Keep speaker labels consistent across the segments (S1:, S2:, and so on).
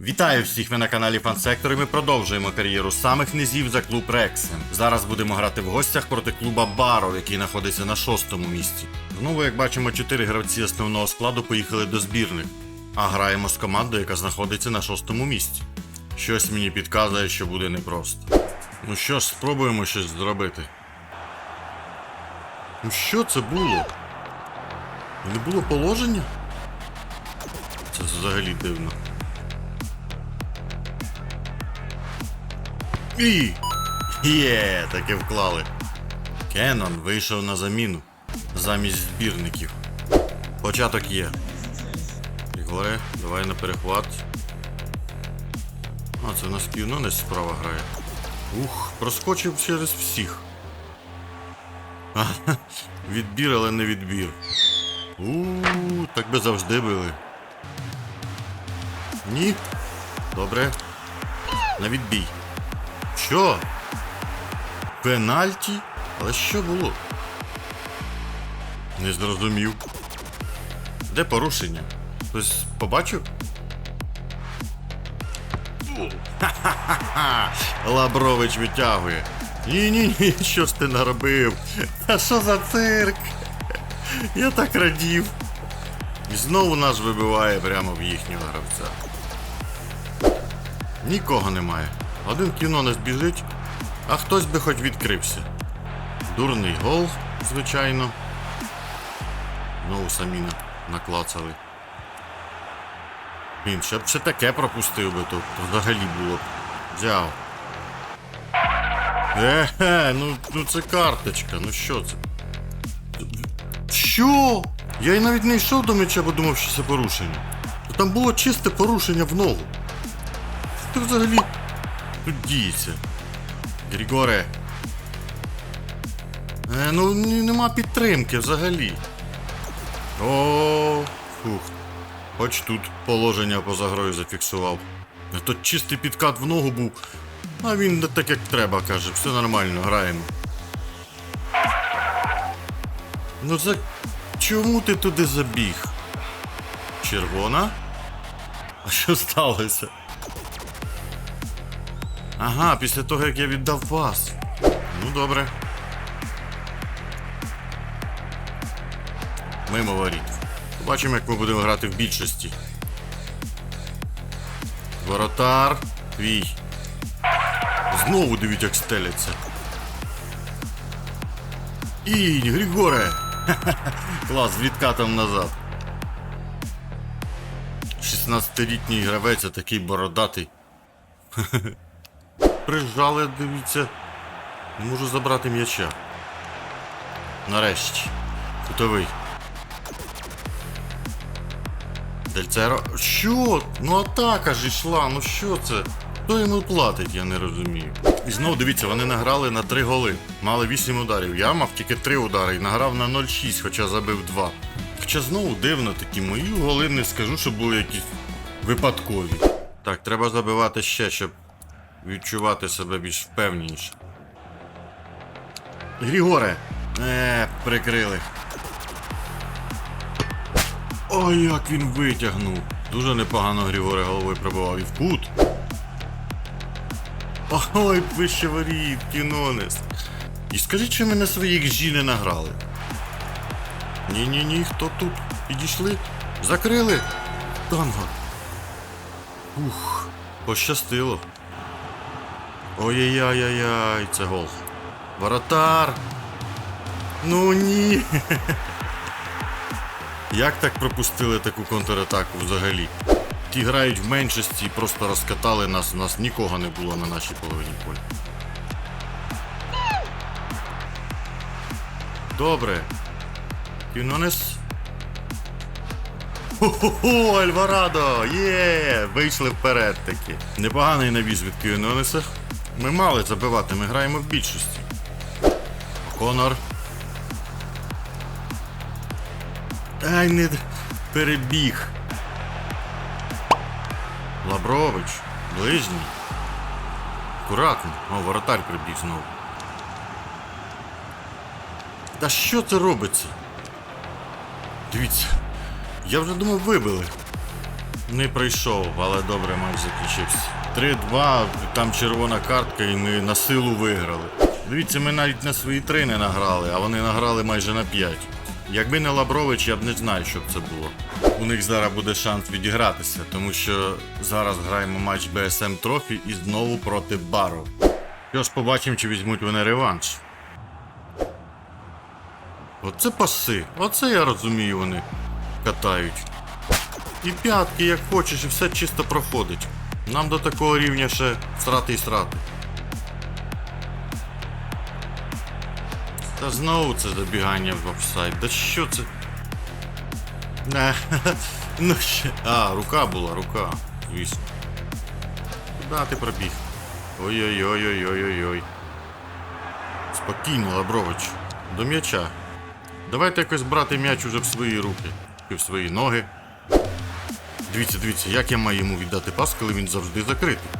S1: Вітаю всіх ви на каналі Фансектор і ми продовжуємо кар'єру самих низів за клуб Рексен. Зараз будемо грати в гостях проти клуба Баров, який знаходиться на шостому місці. Знову, як бачимо, чотири гравці основного складу поїхали до збірних, а граємо з командою, яка знаходиться на шостому місці. Щось мені підказує, що буде непросто. Ну що ж, спробуємо щось зробити. Ну що це було? Не було положення? Це взагалі дивно. І. Є, таки вклали. Кеннон вийшов на заміну замість збірників. Початок є. Ігоре, давай на перехват. А, це у нас Кіононець справа грає. Ух, проскочив через всіх. Ага, Відбір, але не відбір. У, так би завжди били. Ні. Добре. На відбій. Що? Пенальті? Але що було? Не зрозумів. Де порушення? Хтось побачив? Ха-ха-ха! Лабрович витягує. Ні-ні-ні, що ж ти наробив? А що за цирк? Я так радів. І знову нас вибиває прямо в їхнього гравця. Нікого немає. Один кінонес біжить, а хтось би хоч відкрився. Дурний гол, звичайно. Знову самі наклацали. Він ще б ще таке пропустив би, то взагалі було б. Взяв. Еге, ну, ну це карточка, ну що це? Що? Я й навіть не йшов до м'яча, бо думав, що це порушення. Там було чисте порушення в ногу. Ти взагалі тут діється? Григоре. Е, ну нема підтримки взагалі. О, фух. Хоч тут положення поза грою зафіксував. То чистий підкат в ногу був. А він не так як треба, каже, все нормально, граємо. Ну за чому ти туди забіг? Червона? А що сталося? Ага, після того, як я віддав пас. Ну, добре. Мимо воріт. Побачимо, як ми будемо грати в більшості. Воротар. Твій. Знову дивіть, як стеляться. І, Григоре! Клас, з відкатом назад. 16-літній гравець, а такий бородатий. Прижали, дивіться. Не можу забрати м'яча. Нарешті. Кутовий. Дельцеро. Що? Ну атака ж йшла, ну що це? Хто йому платить, я не розумію. І знову дивіться, вони награли на 3 голи. Мали 8 ударів. Я мав тільки 3 удари і награв на 0,6, хоча забив 2. Хоча знову дивно такі мої голи не скажу, що були якісь випадкові. Так, треба забивати ще, щоб відчувати себе більш впевненіше. Грігоре! Е, прикрили. Ой, як він витягнув. Дуже непогано Григоре головою пробивав і в кут. Ой, вище воріт, кінонес. І скажіть, що ми на своїх жі не награли. Ні-ні-ні, хто тут? Підійшли? Закрили? Танго. Ух, пощастило. Ой-яй-яй-яй, це гол. Воротар. Ну ні. Як так пропустили таку контратаку взагалі? Ті грають в меншості і просто розкатали нас, у нас нікого не було на нашій половині поля. Добре. Кінонес. Хо-хо-хо, Альварадо! Є! Вийшли вперед таки. Непоганий навіз від Кінонеса. Ми мали забивати, ми граємо в більшості. Конор. Ай, не перебіг. Лабрович. Ближній. Акуратно. О, воротар прибіг знову. Та що це робиться? Дивіться. Я вже думав вибили. Не прийшов, але добре матч закінчився. 3-2, там червона картка, і ми на силу виграли. Дивіться, ми навіть на свої три не награли, а вони награли майже на 5. Якби не Лабрович, я б не знаю, що б це було. У них зараз буде шанс відігратися, тому що зараз граємо матч BSM Трофі і знову проти Бару. Що ж, побачимо, чи візьмуть вони реванш. Оце паси, оце я розумію, вони катають. І п'ятки, як хочеш, і все чисто проходить. Нам до такого рівня ще страти і страти. Та знову це забігання в офсайд. Да що це? Не, ну ще. А, рука була, рука, звісно. Куди ти пробіг? Ой-ой-ой-ой-ой-ой-ой. Спокійно, Лабрович. До м'яча. Давайте якось брати м'яч уже в свої руки. І в свої ноги. Дивіться, дивіться, як я маю йому віддати пас, коли він завжди закритий.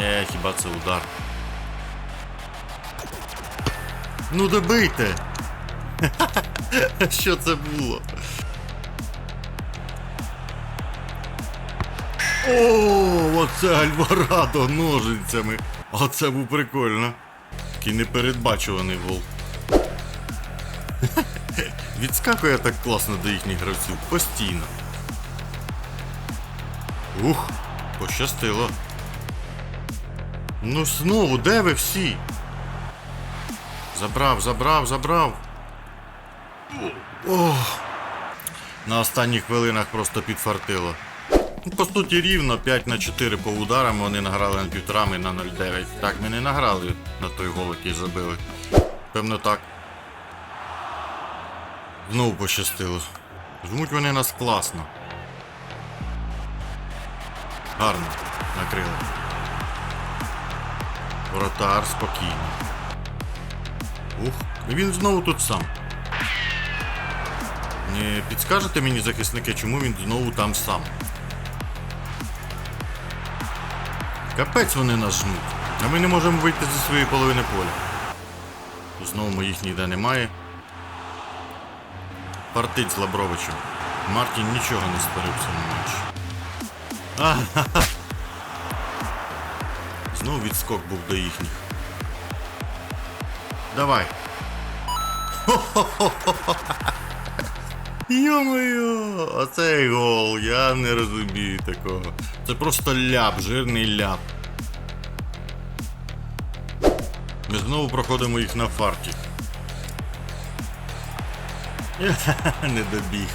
S1: Е, хіба це удар? Ну добийте! Що це було? О, оце Альварадо ножицями. Оце був прикольно. Такий непередбачуваний гол. Відскакує так класно до їхніх гравців постійно. Ух, пощастило. Ну знову, де ви всі? Забрав, забрав, забрав. Ох. На останніх хвилинах просто підфартило. Ну, По суті, рівно 5 на 4 по ударам вони награли на півторами на 0,9. Так, ми не награли на той гол, який забили. Певно так. Знову пощастило. Жмуть вони нас класно. Гарно накрили. Воротар спокійно. Ух, і він знову тут сам. Не підскажете мені, захисники, чому він знову там сам? Капець вони нас жмуть. А ми не можемо вийти зі своєї половини поля. Знову моїх ніде немає. Партить з Лабровичем. Мартін нічого не створив в цьому матчі. Знову відскок був до їхніх. Давай. Йо-моє, оцей гол, я не розумію такого. Це просто ляп, жирний ляп. Ми знову проходимо їх на фарті. Не добіг.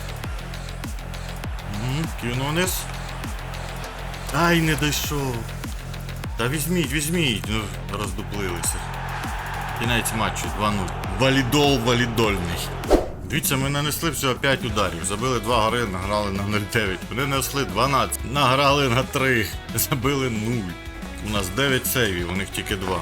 S1: Кину. Ай, не дійшов. Та візьміть, візьміть. Ну, роздуплилися. Кінець матчу 2-0. Валідол валідольний. Дивіться, ми нанесли всього 5 ударів. Забили 2 гори, награли на 0,9. Вони нанесли 12. Награли на 3. Забили 0. У нас 9 сейвів, у них тільки 2.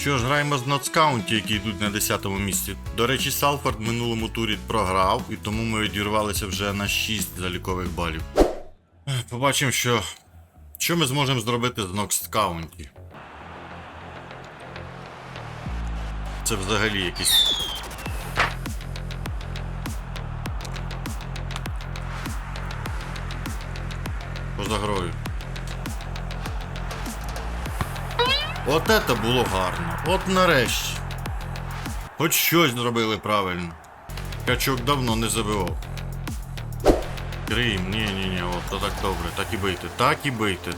S1: Що ж, граємо з Ноцкаунті, які йдуть на 10-му місці. До речі, Салфорд минулому турі програв, і тому ми відірвалися вже на 6 залікових балів. Побачимо, що, що ми зможемо зробити з Нокскаунті. Це взагалі якийсь. Поза грою. От це було гарно. От нарешті. Хоч щось зробили правильно. Качок давно не забивав. Крім, ні, ні, ні, от то так добре, так і бийте, так і бийте.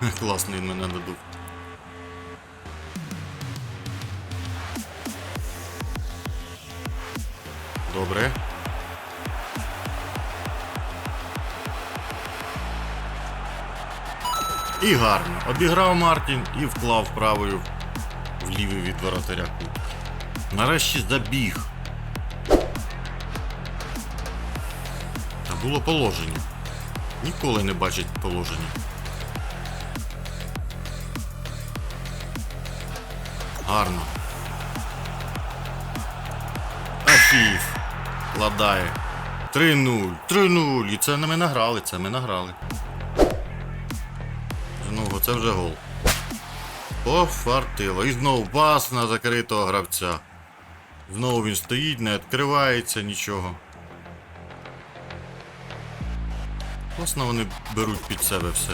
S1: Класний мене надув. Добре. І гарно. Обіграв Мартін і вклав правою в лівий від воротаря кут. Нарешті забіг. Та було положення. Ніколи не бачить положення. Гарно. Афіф. Ладає. 3-0. 3-0. І це ми награли, це ми награли. Ну, це вже гол. Пофартило. І знову пас на закритого гравця. Знову він стоїть, не відкривається нічого. Класно вони беруть під себе все.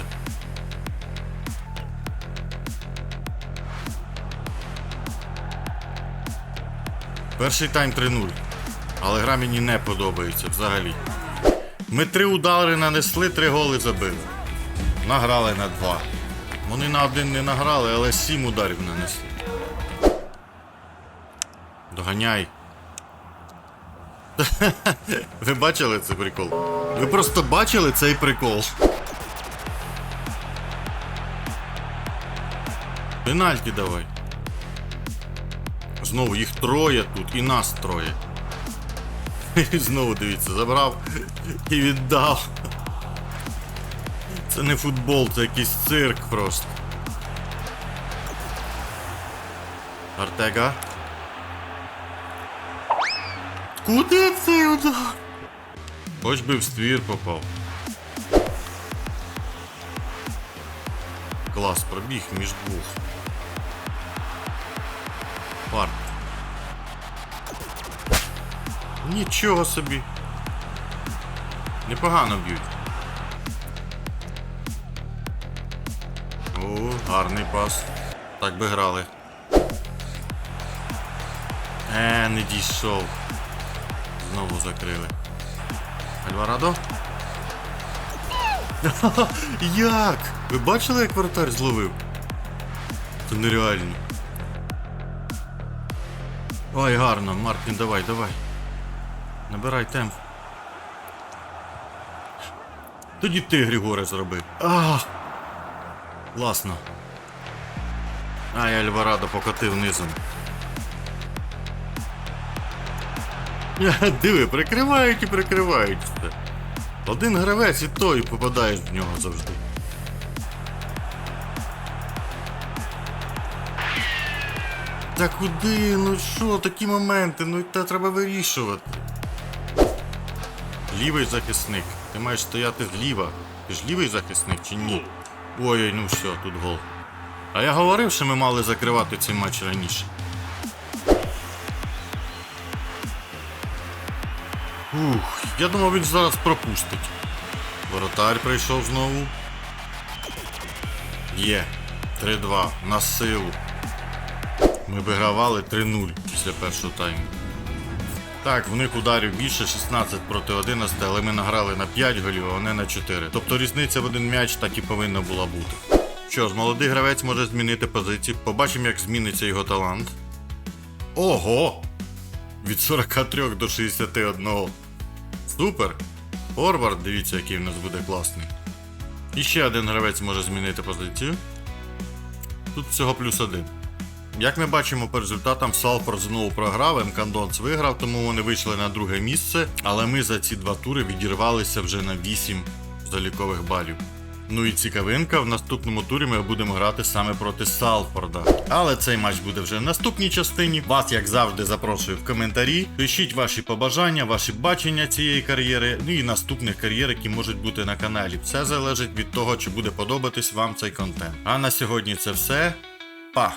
S1: Перший тайм 3-0. Але гра мені не подобається взагалі. Ми три удари нанесли, три голи забили. Награли на два. Вони на один не награли, але сім ударів нанесли. Доганяй. Ви бачили цей прикол? Ви просто бачили цей прикол. Пенальті давай. Знову їх троє тут і нас троє. І знову дивіться, забрав і віддав. Це не футбол, це якийсь цирк просто. Артега. Куди цей удар? Хоч би в ствір попав. Клас, пробіг між двох. Парк. Нічого собі. Непогано б'ють. Гарний пас. Так би грали. Е, не дійшов. Знову закрили. Альварадо? Як? Ви бачили, як вратар зловив? Це нереально. Ой, гарно, Мартін, давай, давай. Набирай темп. Тоді ти, Григоре, зроби. А! Класно. Ай, Альварадо покотив низом. Диви, прикривають і прикривають. Один гравець і той попадаєш в нього завжди. Та куди? Ну що, такі моменти, ну та треба вирішувати. Лівий захисник. Ти маєш стояти зліва. Ти ж лівий захисник чи ні? Ой, ну все, тут гол. А я говорив, що ми мали закривати цей матч раніше. Ух, я думав, він зараз пропустить. Воротар прийшов знову. Є. 3-2. На силу. Ми вигравали 3-0 після першого тайму. Так, в них ударів більше 16 проти 11, але ми награли на 5 голів, а вони на 4. Тобто різниця в один м'яч так і повинна була бути. Що ж, молодий гравець може змінити позицію. Побачимо, як зміниться його талант. Ого! Від 43 до 61. Супер! Форвард, дивіться, який в нас буде класний. І ще один гравець може змінити позицію. Тут всього плюс один. Як ми бачимо по результатам, Салфорд знову програв, Мкандонс виграв, тому вони вийшли на друге місце. Але ми за ці два тури відірвалися вже на 8 залікових балів. Ну і цікавинка, в наступному турі ми будемо грати саме проти Салфорда. Але цей матч буде вже в наступній частині. Вас, як завжди, запрошую в коментарі. Пишіть ваші побажання, ваші бачення цієї кар'єри, ну і наступних кар'єр, які можуть бути на каналі. Все залежить від того, чи буде подобатись вам цей контент. А на сьогодні це все. Па!